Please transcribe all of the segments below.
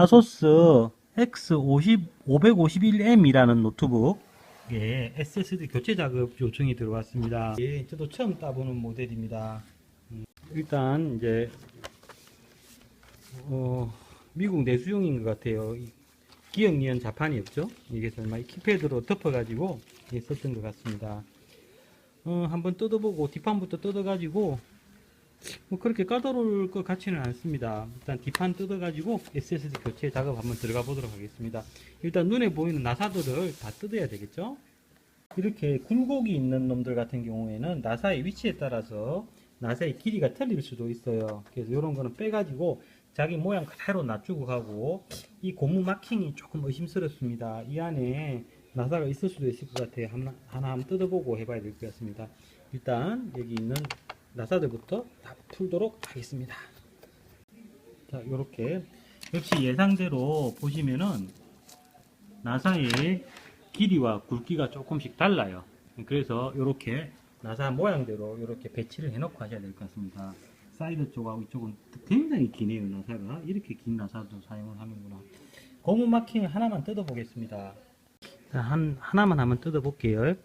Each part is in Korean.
아소스 X50 551M이라는 노트북에 SSD 교체 작업 요청이 들어왔습니다. 예, 저도 처음 따보는 모델입니다. 음, 일단 이제 어, 미국 내수용인 것 같아요. 이 기억니은 자판이 없죠? 이게 설마 이 키패드로 덮어가지고 예, 썼던 것 같습니다. 어, 한번 뜯어보고 뒷판부터 뜯어가지고 뭐 그렇게 까다로울 것 같지는 않습니다. 일단 뒷판 뜯어가지고 SSD 교체 작업 한번 들어가 보도록 하겠습니다. 일단 눈에 보이는 나사들을 다 뜯어야 되겠죠? 이렇게 굴곡이 있는 놈들 같은 경우에는 나사의 위치에 따라서 나사의 길이가 틀릴 수도 있어요. 그래서 이런 거는 빼가지고 자기 모양 그대로 놔주고 가고 이 고무 마킹이 조금 의심스럽습니다. 이 안에 나사가 있을 수도 있을 것 같아요. 하나 한번 뜯어보고 해봐야 될 것 같습니다. 일단 여기 있는 나사들부터 다 풀도록 하겠습니다. 자, 이렇게 역시 예상대로 보시면은 나사의 길이와 굵기가 조금씩 달라요. 그래서 이렇게 나사 모양대로 이렇게 배치를 해놓고 하셔야 될 것 같습니다. 사이드 쪽하고 이쪽은 굉장히 기네요, 나사가. 이렇게 긴 나사도 사용을 하는구나. 고무 마킹 하나만 뜯어보겠습니다. 자, 한, 하나만 한번 뜯어볼게요.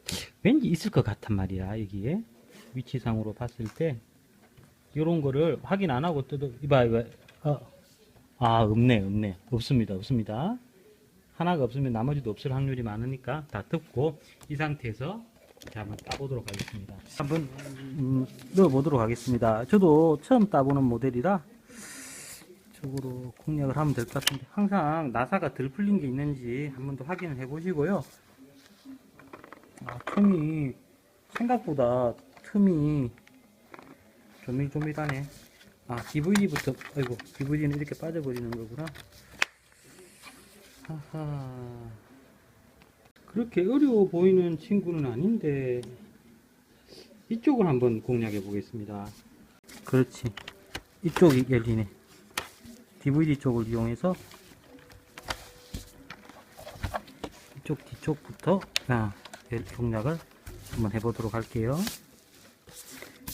왠지 있을 것 같단 말이야, 여기에. 위치상으로 봤을 때. 요런 거를 확인 안 하고 뜯어, 이봐, 이봐. 어. 아, 없네, 없네. 없습니다, 없습니다. 하나가 없으면 나머지도 없을 확률이 많으니까 다 뜯고, 이 상태에서 자, 한번 따보도록 하겠습니다. 한번, 음, 넣어보도록 하겠습니다. 저도 처음 따보는 모델이라, 쪽으로 공략을 하면 될 것 같은데 항상 나사가 덜 풀린 게 있는지 한 번 더 확인을 해 보시고요 아, 틈이 생각보다 틈이 조밀조밀하네. 아 DVD부터 아이고 DVD는 이렇게 빠져버리는 거구나. 하하. 그렇게 어려워 보이는 친구는 아닌데 이쪽을 한번 공략해 보겠습니다. 그렇지. 이쪽이 열리네. DVD 쪽을 이용해서 이쪽 뒤쪽부터 아, 공략을 한번 해보도록 할게요.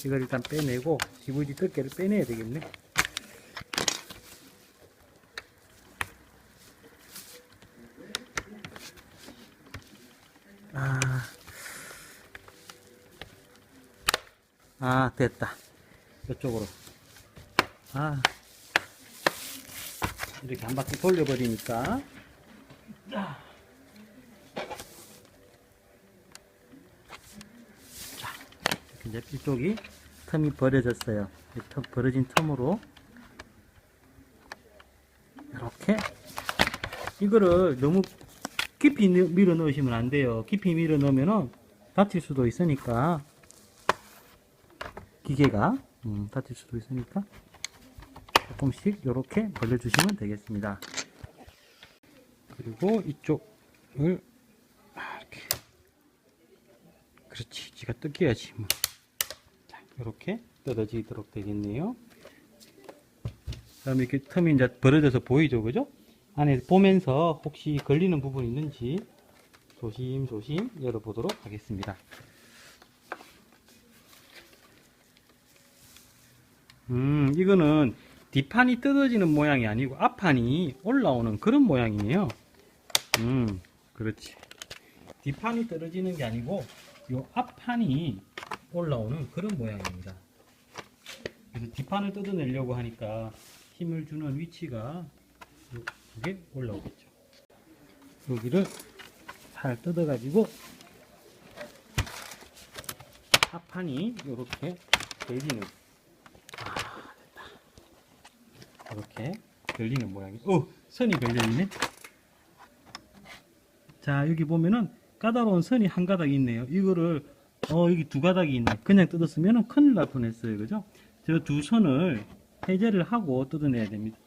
이걸 일단 빼내고 DVD 뜯개를 빼내야 되겠네. 아, 아 됐다. 이쪽으로. 아. 이렇게 한 바퀴 돌려버리니까 이제 이쪽이 틈이 이 틈, 벌어진 틈으로 이렇게 이거를 너무 깊이 넣- 밀어 넣으시면 안 돼요 깊이 밀어 넣으면은 다칠 수도 있으니까 기계가 음, 다칠 수도 있으니까 조금씩 이렇게 벌려주시면 되겠습니다. 그리고 이쪽을 이렇게 그렇지 지가 뜯겨야지 뭐. 자, 이렇게 뜯어지도록 되겠네요. 그다음에 이렇게 틈이 이제 벌어져서 보이죠, 그죠? 안에 보면서 혹시 걸리는 부분이 있는지 조심조심 열어보도록 하겠습니다. 음, 이거는 뒷판이 뜯어지는 모양이 아니고 앞판이 올라오는 그런 모양이네요. 음, 그렇지. 뒷판이 떨어지는 게 아니고 요 앞판이 올라오는 그런 모양입니다. 그래서 뒷판을 뜯어내려고 하니까 힘을 주는 위치가 이게 올라오겠죠. 여기를 잘 뜯어가지고 앞판이 이렇게 열리는. 이렇게 열리는 모양이. 어 선이 걸려있네. 자 여기 보면은 까다로운 선이 한 가닥 있네요. 이거를 어 여기 두 가닥이 있네. 그냥 뜯었으면 큰일 날 뻔했어요. 그죠? 저 두 선을 해제를 하고 뜯어내야 됩니다.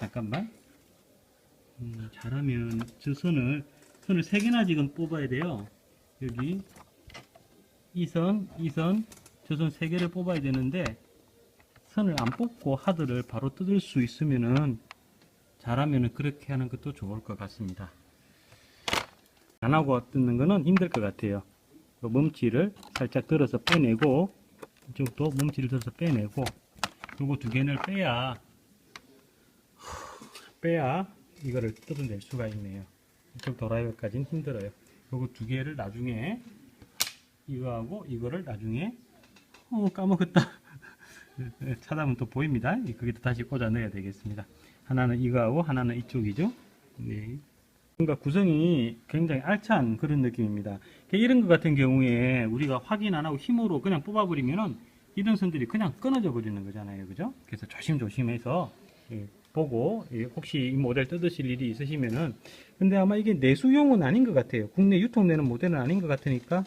잠깐만. 음, 잘하면 저 선을 선을 세 개나 지금 뽑아야 돼요. 여기 이 선 이 선 저 선 세 개를 뽑아야 되는데 선을 안 뽑고 하드를 바로 뜯을 수 있으면은 잘하면은 그렇게 하는 것도 좋을 것 같습니다. 안 하고 뜯는 거는 힘들 것 같아요. 그 멈치를 살짝 들어서 빼내고 이쪽도 멈치를 들어서 빼내고 그리고 두 개를 빼야 빼야 이거를 뜯어낼 수가 있네요. 이쪽 드라이버까지는 힘들어요. 요거 두 개를 나중에 이거하고 이거를 나중에 어 까먹었다. 찾아보면 또 보입니다. 거기다 다시 꽂아 넣어야 되겠습니다. 하나는 이거하고 하나는 이쪽이죠. 네. 뭔가 구성이 굉장히 알찬 그런 느낌입니다. 이런 것 같은 경우에 우리가 확인 안 하고 힘으로 그냥 뽑아버리면은 이런 선들이 그냥 끊어져 버리는 거잖아요. 그죠? 그래서 조심조심해서 예, 보고 예, 혹시 이 모델 뜯으실 일이 있으시면은 근데 아마 이게 내수용은 아닌 것 같아요. 국내 유통되는 모델은 아닌 것 같으니까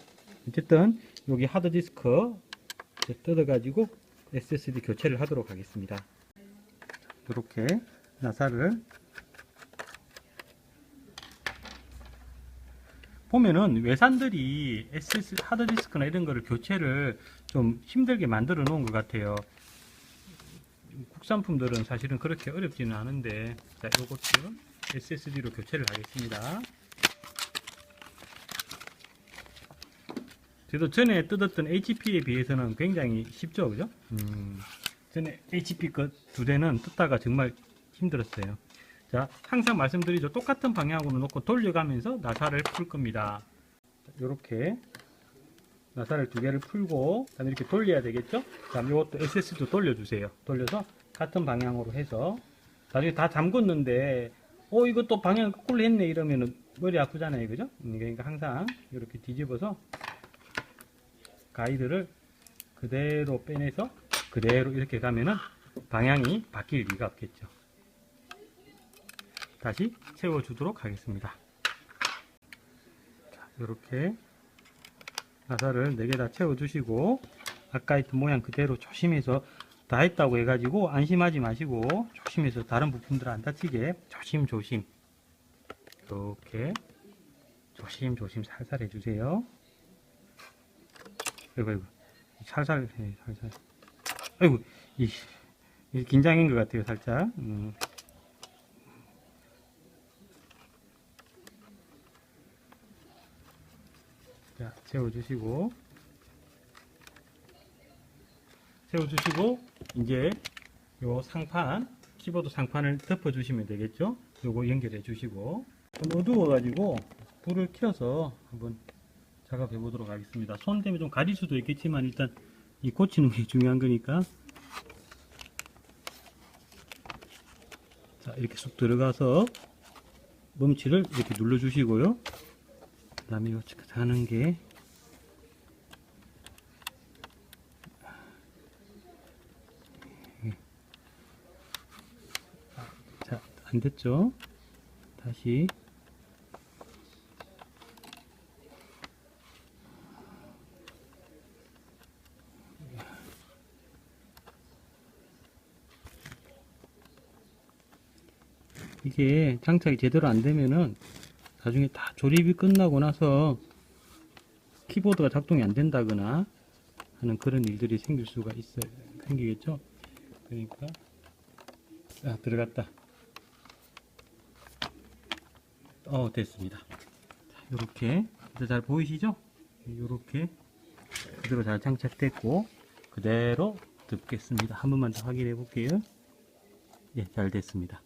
어쨌든 여기 하드디스크 뜯어가지고 SSD 교체를 하도록 하겠습니다. 이렇게 나사를 보면은 외산들이 SS 하드디스크나 이런 거를 교체를 좀 힘들게 만들어 놓은 것 같아요. 국산품들은 사실은 그렇게 어렵지는 않은데 자 요것도 SSD로 교체를 하겠습니다. 그래도 전에 뜯었던 HP에 비해서는 굉장히 쉽죠, 그죠? 음, 전에 HP 것 두 대는 뜯다가 정말 힘들었어요. 자, 항상 말씀드리죠. 똑같은 방향으로 놓고 돌려가면서 나사를 풀 겁니다. 이렇게 나사를 두 개를 풀고 그다음에 이렇게 돌려야 되겠죠? 그다음 이것도 SS도 돌려주세요. 돌려서 같은 방향으로 해서 나중에 다 잠궜는데 어 이것도 방향 거꾸로 했네 이러면은 머리 아프잖아요, 그죠? 음, 그러니까 항상 이렇게 뒤집어서 가이드를 그대로 빼내서 그대로 이렇게 가면은 방향이 바뀔 리가 없겠죠. 다시 채워주도록 하겠습니다. 자, 이렇게 나사를 4개 다 채워주시고 아까 했던 모양 그대로 조심해서 다 했다고 해가지고 안심하지 마시고 조심해서 다른 부품들 안 다치게 조심조심 이렇게 조심조심 살살 해주세요. 아이고 아이고 살살 해 살살 아이고 이, 이 긴장인 것 같아요 살짝 음. 자, 세워주시고, 세워주시고, 이제 요 상판, 키보드 상판을 덮어주시면 되겠죠? 요거 연결해 주시고, 좀 어두워 가지고, 불을 켜서 한번 작업해 보도록 하겠습니다. 손 때문에 좀 가릴 수도 있겠지만, 일단 이 고치는 게 중요한 거니까. 자, 이렇게 쑥 들어가서, 멈치를 이렇게 눌러 주시고요. 그 다음에 이거 하는 게? 자, 안 됐죠? 다시. 이게 장착이 제대로 안 되면은 나중에 다 조립이 끝나고 나서 키보드가 작동이 안 된다거나 하는 그런 일들이 생길 수가 있어요. 생기겠죠? 그러니까 아, 들어갔다. 어, 됐습니다. 이렇게 잘 보이시죠? 이렇게 그대로 잘 장착됐고 그대로 덮겠습니다. 한 번만 더 확인해 볼게요. 예, 잘 됐습니다.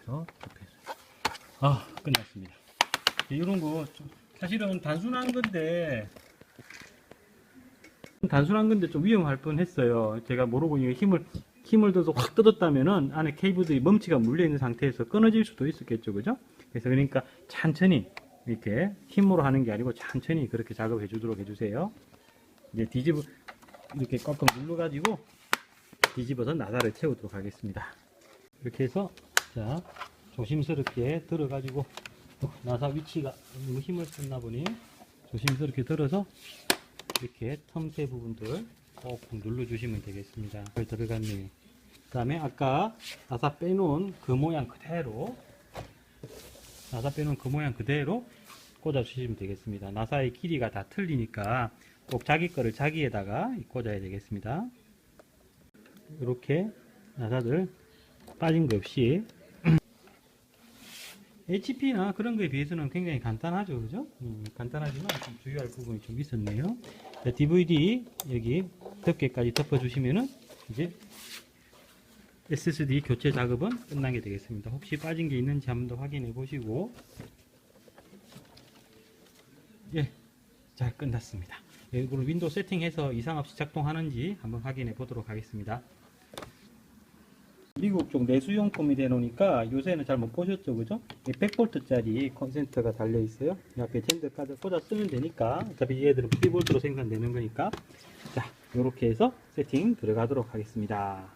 그대로. 아 끝났습니다. 이런 거 좀- 사실은 단순한 건데 단순한 건데 좀 위험할 뻔 했어요. 제가 모르고 힘을 힘을 줘서 확 뜯었다면은 안에 케이블들이 멈치가 물려 있는 상태에서 끊어질 수도 있었겠죠. 그죠? 그래서 그러니까 천천히 이렇게 힘으로 하는 게 아니고 천천히 그렇게 작업해 주도록 해주세요. 이제 뒤집어 이렇게 꽉꽉 눌러 가지고 뒤집어서 나사를 채우도록 하겠습니다. 이렇게 해서 자 조심스럽게 들어가지고 어, 나사 위치가 너무 힘을 썼나 보니 조심스럽게 들어서 이렇게 텀새 부분들 꼭 눌러주시면 되겠습니다. 잘 들어갔네요. 그 다음에 아까 나사 빼놓은 그 모양 그대로 나사 빼놓은 그 모양 그대로 꽂아주시면 되겠습니다. 나사의 길이가 다 틀리니까 꼭 자기 거를 자기에다가 꽂아야 되겠습니다. 이렇게 나사들 빠진 거 없이 HP나 그런 거에 비해서는 굉장히 간단하죠, 그죠? 음, 간단하지만 좀 주의할 부분이 좀 있었네요. 자, DVD 여기 덮개까지 덮어주시면은 이제 SSD 교체 작업은 끝나게 되겠습니다. 혹시 빠진 게 있는지 한번 더 확인해 보시고 예, 잘 끝났습니다. 예, 그리고 윈도우 세팅해서 이상 없이 작동하는지 한번 확인해 보도록 하겠습니다. 미국 쪽 내수용품이 되놓으니까 요새는 잘 못 보셨죠, 그죠? 100V짜리 컨센트가 달려 있어요. 이 앞에 젠더 카드 꽂아 쓰면 되니까 어차피 얘들은 12V로 생산되는 거니까 자, 이렇게 해서 세팅 들어가도록 하겠습니다.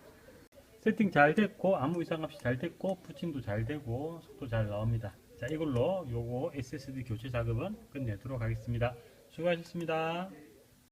세팅 잘 됐고 아무 이상 없이 잘 됐고 부침도 잘 되고 속도 잘 나옵니다. 자, 이걸로 요거 SSD 교체 작업은 끝내도록 하겠습니다. 수고하셨습니다.